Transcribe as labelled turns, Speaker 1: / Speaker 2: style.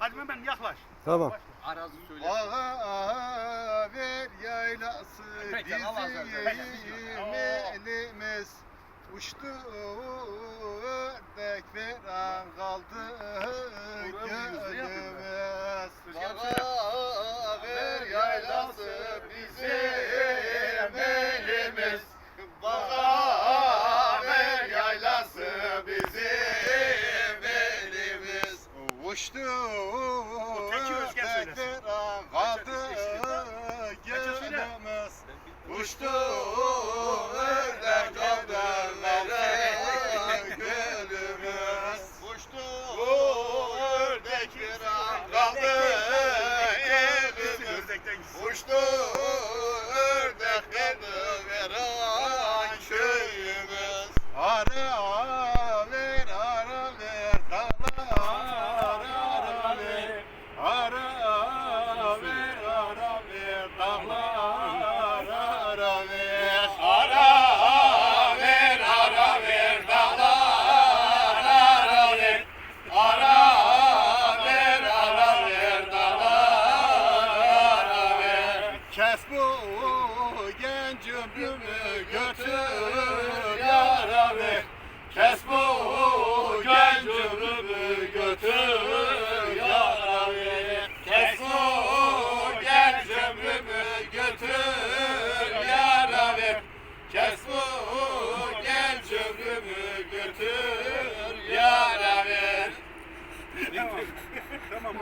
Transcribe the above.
Speaker 1: Hadi Mehmet yaklaş. Tamam.
Speaker 2: Arazi söyle.
Speaker 3: Ağa ağa ver yaylası dizimiz uçtu ördek veren kaldı gönlüm. Uçtu. Ördekler kaldı. Gelemez. Uçtu. Ördek kaldı. Gelemez.
Speaker 2: Uçtu ördekler kaldı.
Speaker 3: Gelemez. Uçtu. Kes bu genç ömrümü götür yara. Kes bu genç ömrümü götür yara.
Speaker 2: Kes bu genç ömrümü götür yara. Kes bu genç ömrümü götür yara ver.
Speaker 1: tamam.